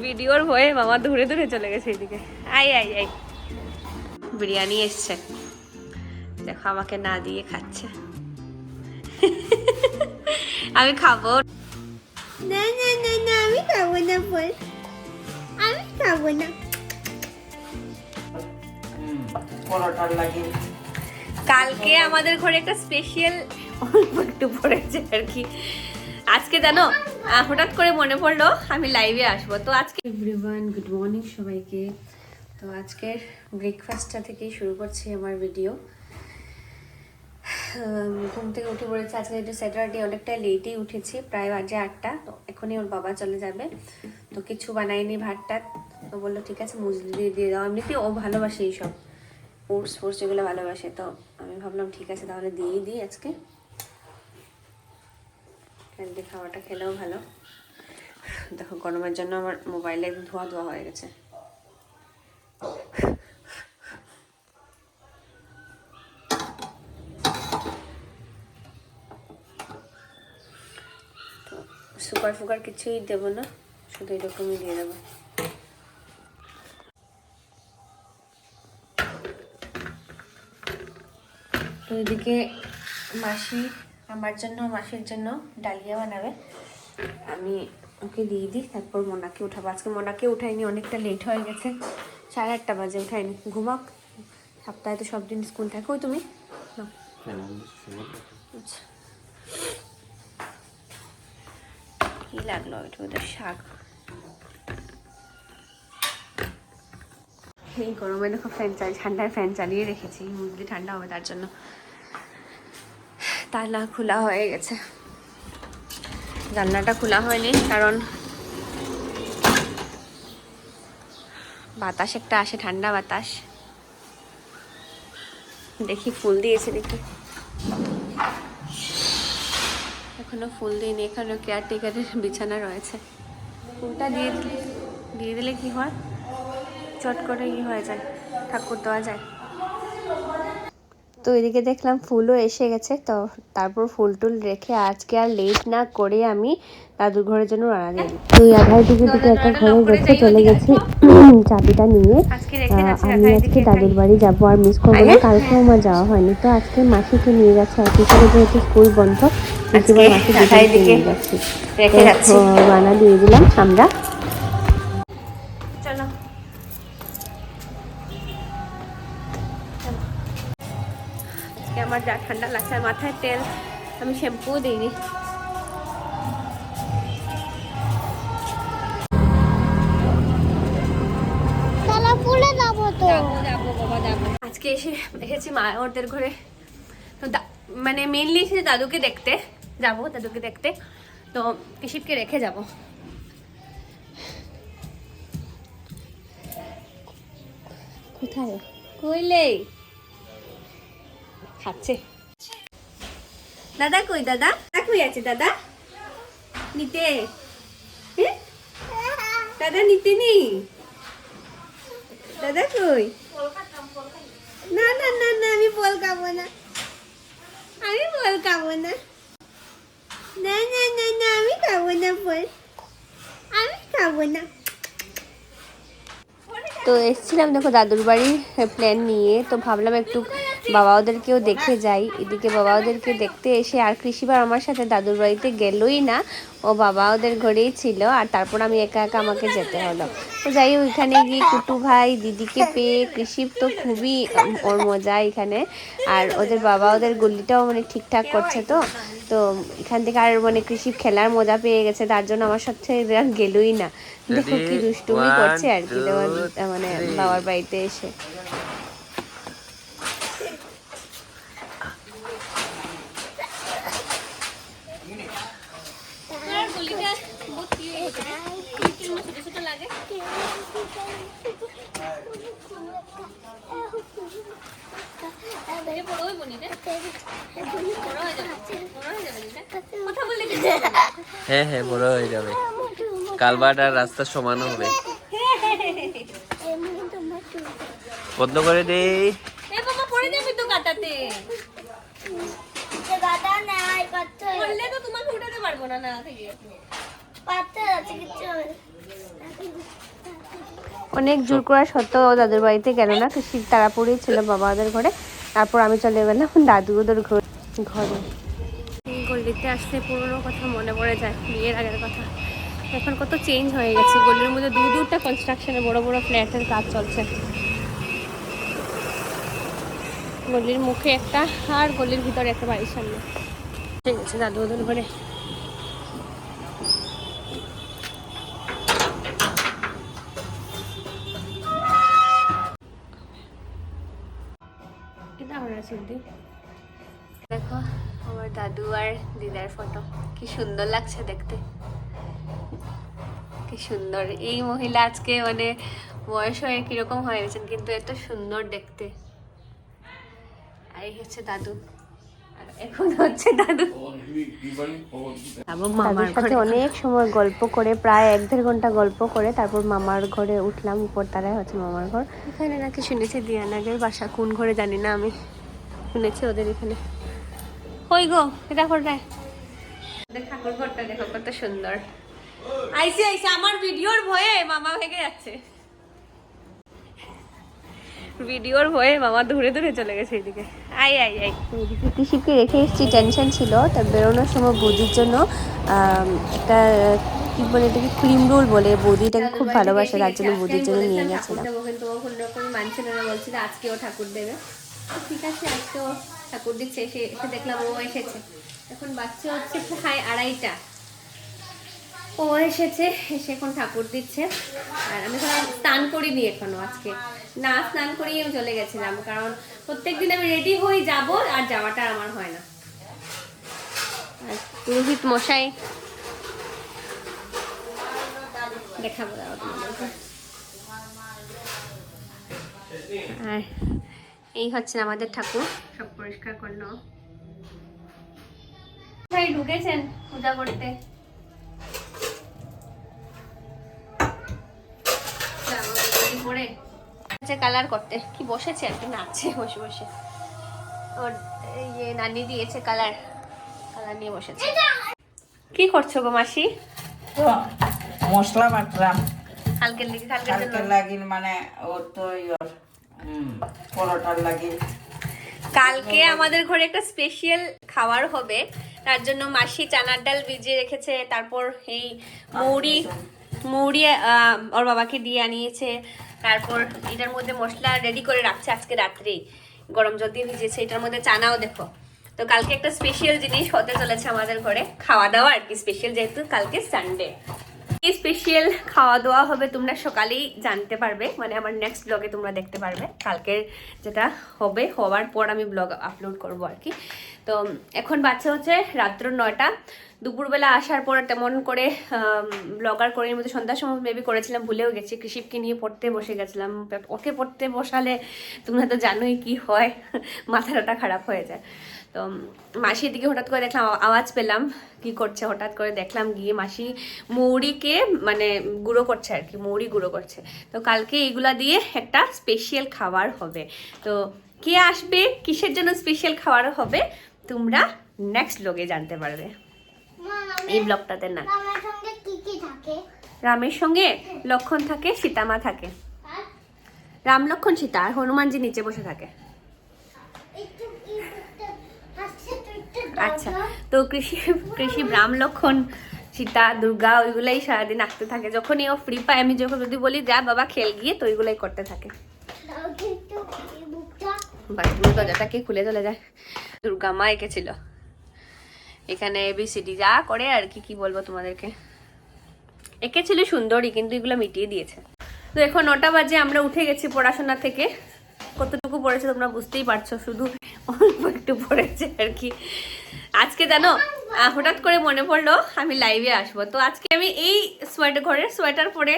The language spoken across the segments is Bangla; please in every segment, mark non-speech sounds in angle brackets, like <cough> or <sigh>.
ভিডিওর ভয়ে মামা দূরে দূরে চলে গেছে এদিকে। আই আই আই বিরিয়ানি এসছে। দেখো আমাকে না দিয়ে খাচ্ছে। আমি খাব। না না না না আমি খাব না বল। আমি খাব না। কালকে আমাদের ঘরে একটা স্পেশাল অল্প একটু পড়েছে আর কি। আজকে জানো হঠাৎ করে মনে পড়ল আমি লাইভে আসব। তো আজকে এভরিওয়ান গুড মর্নিং সবাইকে। তো আজকের ব্রেকফাস্টটা থেকেই শুরু করছি আমার ভিডিও ঘুম থেকে উঠে পড়েছে। আজকে যেহেতু স্যাটারডে অনেকটা লেটেই উঠেছি, প্রায় বাজে আটটা। তো এখনই ওর বাবা চলে যাবে। তো কিছু বানাইনি ভাতটা। তো বলল, ঠিক আছে মুসলি দিয়ে দিয়ে দাও। এমনিতে ও ভালোবাসে এইসব। ওটস ফোর্স যেগুলো ভালোবাসে। তো আমি ভাবলাম, ঠিক আছে, তাহলে দিয়েই দিই আজকে। হেলদি খাওয়াটা খেলেও ভালো। দেখো, গরমের জন্য আমার মোবাইলে একদম ধোয়া ধোয়া হয়ে গেছে। তো সুগার কিছুই দেবো না, শুধু এরকমই দিয়ে দেবো। এদিকে মাসি আমার জন্য মাসির জন্য ডালিয়া বানাবে। আমি ওকে দিয়ে দিই তারপর মোনাকে উঠাবো। আজকে মোনাকে উঠাইনি অনেকটা লেট হয়ে গেছে। সাড়ে আটটা বাজে উঠাইনি। ঘুমাক। সপ্তাহে তো সব দিন স্কুল থাকে। তুমি? নাও। আচ্ছা। কি লাগল এটা ওদের শাক? এই গরমে দেখো ফ্যান চালিয়ে ঠান্ডায় ফ্যান চালিয়ে রেখেছি। মুরগি ঠান্ডা হবে তার জন্য। তালা খোলা হয়ে গেছে। জানলাটা খোলা হয়নি, কারণ বাতাস একটা আসে, ঠান্ডা বাতাস। দেখি ফুল দিয়েছে দেখি এখনও ফুল দিইনি, এখানে কেয়ারটেকারের বিছানা রয়েছে। ফুলটা দিয়ে দিলে দিয়ে দিলে কি হয়? চট করে ই হয়ে যায়, ঠাকুর দেওয়া যায়। তো এদিকে দেখলাম ফুলও এসে গেছে তো তারপর ফুল টুল রেখে আজকে আর লেট না করে আমি দাদুর ঘরের জন্য রানা দিই তো আধার দিকে দিকে একটা ঘরে রেখে চলে গেছি <coughs> চাবিটা নিয়ে আহ, আমি আজকে দাদুর বাড়ি যাব আর মিস করব না কালকেও আমার যাওয়া হয়নি। তো আজকে মাসিকে নিয়ে গেছে আর পিছনে যেহেতু স্কুল বন্ধ মাসি দিকে নিয়ে যাচ্ছি। রানা দিয়ে দিলাম আমরা। যা ঠান্ডা লাগছে আর মাথায় তেল। আমি শ্যাম্পু দিইনি। আজকে এসে এসেছি মা ওদের ঘরে। মানে মেনলি এসেছি দাদুকে দেখতে যাব দাদুকে দেখতে। তো কৃষিপকে রেখে যাব। কোথায়? কইলে খাচ্ছে। দাদা কই দাদা? কই আছে দাদা? নিতে। দাদা নিতে নি দাদা কই? না না না না, আমি বল খাব না। আমি বল খাব না। না না না না, আমি খাব না বল। আমি খাব না। তো এসেছিলাম দেখো দাদুর বাড়ির প্ল্যান নিয়ে। তো ভাবলাম একটু বাবা ওদেরকেও দেখে যাই। এদিকে বাবা ওদেরকে দেখতে এসে আর কৃষিবার আমার সাথে দাদুর বাড়িতে গেলই না। ও বাবা ওদের ঘরেই ছিল আর তারপর আমি একা একা আমাকে যেতে হলো। তো যাই এখানে গিয়ে কুটু ভাই দিদিকে পেয়ে কৃষি তো খুবই ওর মজা এখানে। আর ওদের বাবা ওদের গল্লিটাও মানে ঠিকঠাক করছে তো। তো এখান থেকে আর মানে কৃষি খেলার মজা পেয়ে গেছে তার জন্য আমার সাথে এরা গেলই না। দেখো কি দুষ্টুমি করছে আর কি মানে বাবার বাড়িতে এসে। হ্যাঁ হ্যাঁ বড় হয়ে যাবে। কালবাট আর রাস্তা সমান হবে। বন্ধ করে দে তো তো অনেক জোর করা সত্ত্বেও দাদুর বাড়িতে গেল না। কৃষি তারাপুরেই ছিল বাবা ওদের ঘরে। তারপর আমি চলে গেলাম দাদু ওদের ঘর- ঘরে গলিতে আসলে পুরোনো কথা মনে পড়ে যায়, বিয়ের আগের কথা। এখন কত চেঞ্জ হয়ে গেছে। গলির মধ্যে দূর দূরটা কনস্ট্রাকশনে বড় বড় ফ্ল্যাটের কাজ চলছে। গলির মুখে একটা আর গলির ভিতরে একটা বাড়ির সামনে। ঠিক আছে দাদু ওদের ঘরে। সিদ্ধি দেখো আমার দাদু আর দিদার ফটো কি সুন্দর লাগছে দেখতে। কি সুন্দর। এই মহিলা আজকে মানে বয়স হয়ে কীরকম হয়ে গেছেন কিন্তু এত সুন্দর দেখতে। আর এই হচ্ছে দাদু। এখন হচ্ছে দাদু। মামার সাথে অনেক সময় গল্প করে প্রায় এক দেড় ঘণ্টা গল্প করে তারপর মামার ঘরে উঠলাম উপর তারাই হচ্ছে মামার ঘর। এখানে নাকি শুনেছি দিয়ানাগের বাসা কোন ঘরে জানি না আমি। শুনেছি ওদের এখানে। কই গো এটা কোথায় ঠাকুর ঘরটা দেখো কত সুন্দর। আইসে আইসে আমার ভিডিওর ভয়ে মামা ভেঙে যাচ্ছে। ভিডিওর ভয়ে মামা দূরে দূরে চলে গেছে এদিকে আই আই আই। এদিকে কৃষিকে রেখে এসেছি টেনশন ছিল তার বেরোনোর সময় বৌদির জন্য একটা কি বলে এটাকে ক্রিম রোল বলে বৌদিটাকে খুব ভালোবাসে তার জন্য বৌদির জন্য নিয়ে গেছিলাম। মানছিল না বলছিল আজকেও ঠাকুর দেবে। তো ঠিক আছে আজকেও ঠাকুর দিচ্ছে, এসে এসে দেখলাম ও এসেছে। এখন বাচ্চা হচ্ছে প্রায় আড়াইটা। ও এসেছে, এসে এখন ঠাকুর দিচ্ছে। আর আমি স্নান করিনি এখনও আজকে। না, স্নান করিয়ে আমি চলে গেছিলাম, কারণ প্রত্যেকদিন আমি রেডি হয়ে যাব, আর যাওয়াটা আমার হয় না। পুরোহিত মশাই, দেখাবো। আর এই হচ্ছে আমাদের ঠাকুর। সব পরিষ্কার করল ভাই ঢুকেছেন পূজা করতে? পরে। কালার করতে। কি বসেছে? আর কি নাচছে বসে বসে। ওর ইয়ে নানি দিয়েছে কালার। কালার নিয়ে বসেছে। কি করছ গো মাসি? মশলা বাটলাম। কালকে লাগিন মানে ওর তো পরোটার লাগিন কালকে আমাদের ঘরে একটা স্পেশাল খাবার হবে। তার জন্য মাসি চানার ডাল ভিজিয়ে রেখেছে, তারপর এই মৌরি মৌরি ওর বাবাকে দিয়ে আনিয়েছে। তারপর এটার মধ্যে মশলা রেডি করে রাখছে আজকে রাত্রেই। গরম জল দিয়ে ভিজিয়েছে, এটার মধ্যে চানাও দেখো। তো কালকে একটা স্পেশাল জিনিস হতে চলেছে আমাদের ঘরে। খাওয়া দাওয়া আর কি স্পেশাল যেহেতু কালকে সানডে স্পেশাল খাওয়া দাওয়া হবে তোমরা সকালেই জানতে পারবে। মানে আমার নেক্সট ব্লগে তোমরা দেখতে পারবে। কালকের যেটা হবে, হওয়ার পর আমি ব্লগ আপলোড করব আর কি। তো, এখন বাচ্চা হচ্ছে রাত্র নয়টা। দুপুরবেলা আসার পর তেমন করে ব্লগার করে মধ্যে সন্ধ্যার সময় মেবি করেছিলাম, ভুলেও গেছি। কৃষিপকে নিয়ে পড়তে বসে গেছিলাম। ওকে পড়তে বসালে তোমরা তো জানোই কি হয়, মাথাটা খারাপ হয়ে যায়। তো মাসির দিকে হঠাৎ করে দেখলাম, আওয়াজ পেলাম, কি করছে? হঠাৎ করে দেখলাম গিয়ে মাসি মৌরিকে মানে গুঁড়ো করছে আর কি, মৌরি গুঁড়ো করছে। তো কালকে এইগুলা দিয়ে একটা স্পেশাল খাবার হবে। তো কে আসবে? কিসের জন্য স্পেশাল খাবার হবে? তোমরা নেক্সট ব্লগে জানতে পারবে। এই ব্লগটাতে না। রামের সঙ্গে লক্ষণ থাকে, সীতামা থাকে। রাম লক্ষণ সীতা, আর হনুমানজি নিচে বসে থাকে একটু কি করতে হাসছে তুই একটু আচ্ছা তো কৃষি কৃষি রাম লক্ষণ, সীতা, দুর্গা, ওইগুলাই সারাদিন আঁকতে থাকে। যখনই ও ফ্রি পায়, আমি যখন যদি বলি, যা বাবা, খেল গিয়ে, তো ওইগুলাই করতে থাকে। দরজাটাকে খুলে চলে যায়? দুর্গা মা এঁকেছিল। এখানে এবিসিডি যা করে, আর কি কি বলব তোমাদেরকে? এঁকেছিল সুন্দরই কিন্তু এগুলো মিটিয়ে দিয়েছে। তো এখন নটা বাজে, আমরা উঠে গেছি পড়াশোনা থেকে। কতটুকু পড়েছে তোমরা বুঝতেই পারছ। শুধু অল্প একটু পড়েছে আর কি। আজকে জানো হঠাৎ করে মনে পড়ল, আমি লাইভে আসব। তো আজকে আমি এই সোয়েটার ঘরের সোয়েটার পরে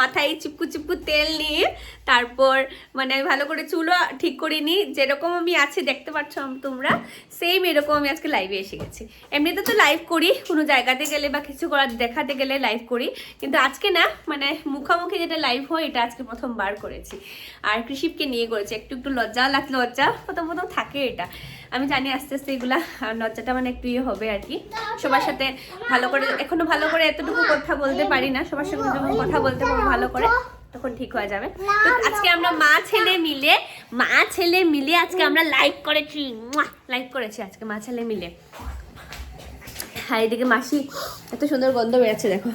মাথায় চিপকু চিপকু তেল নিয়ে তারপর মানে আমি ভালো করে চুলও ঠিক করিনি, যেরকম আমি আছি, দেখতে পাচ্ছ তোমরা সেম এরকম আমি আজকে লাইভে এসে গেছি। এমনিতে তো লাইভ করি, কোনো জায়গাতে গেলে বা কিছু করার দেখাতে গেলে লাইভ করি, কিন্তু আজকে না মানে মুখামুখি যেটা লাইভ হয়, এটা আজকে প্রথমবার করেছি। আর কৃষিপকে নিয়ে করেছি, একটু একটু লজ্জা লাগ লজ্জা প্রথম প্রথম থাকে এটা। আমি জানি আস্তে আস্তে এগুলা লজ্জাটা মানে একটু ইয়ে হবে আর কি। সবার সাথে ভালো করে, এখনও ভালো করে এতটুকু কথা বলতে পারি না, সবার যখন কথা বলতে পারব ভালো করে। তখন ঠিক হয়ে যাবে। তো আজকে আমরা মা ছেলে মিলে মা ছেলে মিলে আজকে আমরা লাইক করেছি। লাইক করেছি আজকে মা ছেলে মিলে। হ্যাঁ এদিকে মাসি এত সুন্দর গন্ধ বেরোচ্ছে দেখো।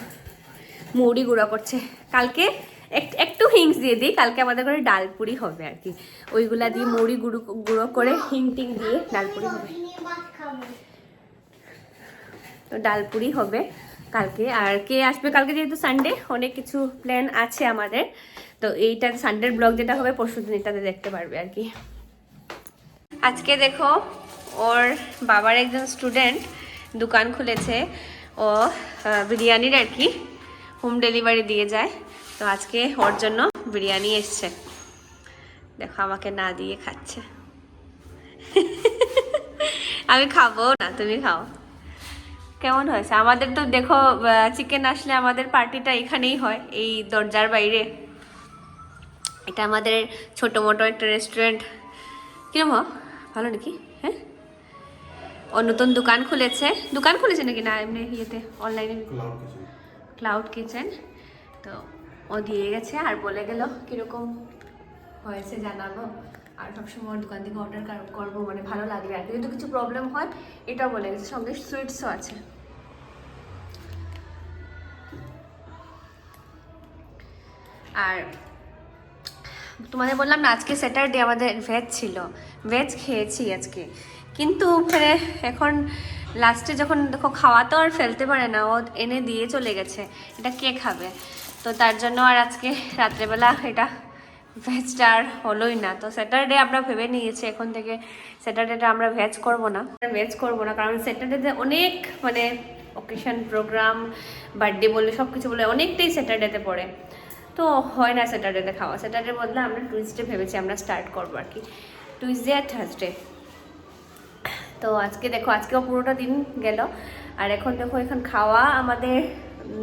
মুড়ি গুঁড়ো করছে। কালকে এক- একটু হিংস দিয়ে দিই কালকে আমাদের ঘরে ডালপুরি হবে আর কি। ওইগুলা দিয়ে মুড়ি গুঁড়ো গুঁড়ো করে হিং টিং দিয়ে ডালপুরি হবে। তো ডালপুরি হবে। কালকে। আর কে আসবে কালকে যেহেতু সানডে অনেক কিছু প্ল্যান আছে আমাদের। তো এইটা সানডের ব্লগ যেটা হবে, পরশু দিন এটাতে দেখতে পারবে আর কি। আজকে দেখো, ওর বাবার একজন স্টুডেন্ট দোকান খুলেছে। ও বিরিয়ানির আর কি হোম ডেলিভারি দিয়ে যায়। তো আজকে ওর জন্য বিরিয়ানি এসছে। দেখো, আমাকে না দিয়ে খাচ্ছে। <laughs> আমি খাব না, তুমি খাও। কেমন হয়েছে? আমাদের তো দেখো চিকেন আসলে আমাদের পার্টিটা এখানেই হয় এই দরজার বাইরে। এটা আমাদের ছোট মোটো একটা রেস্টুরেন্ট কিরম? ভালো নাকি? হ্যাঁ? ও নতুন দোকান খুলেছে। দোকান খুলেছে নাকি? না এমনি ইয়েতে অনলাইনে ক্লাউড কিচেন তো ও দিয়ে গেছে আর বলে গেল কীরকম হয়েছে জানাব। আর সবসময় ওর দোকান থেকে অর্ডার করব মানে ভালো লাগবে আর কি। যদি কিছু প্রবলেম হয় এটাও বলে গেছে। সঙ্গে সুইটসও আছে। আর তোমাদের বললাম না, আজকে স্যাটারডে আমাদের ভেজ ছিল। ভেজ খেয়েছি আজকে। কিন্তু ফেরে এখন লাস্টে যখন দেখো খাওয়া তো আর ফেলতে পারে না, ও এনে দিয়ে চলে গেছে। এটা কে খাবে? তো তার জন্য আর আজকে রাত্রেবেলা এটা ভেজটা আর হলোই না। তো স্যাটারডে আমরা ভেবে নিয়েছি, এখন থেকে স্যাটারডেটা আমরা ভেজ করব না। ভেজ করব না, কারণ স্যাটারডেতে অনেক মানে অকেশন প্রোগ্রাম বার্থডে বলে সব কিছু বলে অনেকটাই স্যাটারডেতে পড়ে। তো হয় না স্যাটারডেতে খাওয়া। স্যাটারডে বদলে আমরা টুইসডে ভেবেছি আমরা স্টার্ট করব আর কি। টুইসডে আর থার্সডে। তো আজকে দেখো, আজকেও পুরোটা দিন গেল। আর এখন দেখো, এখন খাওয়া আমাদের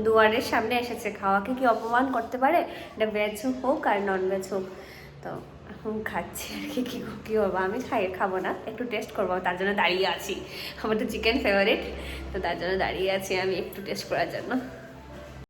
দুয়ারের সামনে এসেছে। খাওয়াকে কি অপমান করতে পারে? এটা ভেজ হোক আর নন ভেজ হোক। তো এখন খাচ্ছি আর কি, কী কী হব আমি খাই, খাব না। একটু টেস্ট করব। তার জন্য দাঁড়িয়ে আছি। আমার তো চিকেন ফেভারিট তো তার জন্য দাঁড়িয়ে আছি আমি একটু টেস্ট করার জন্য।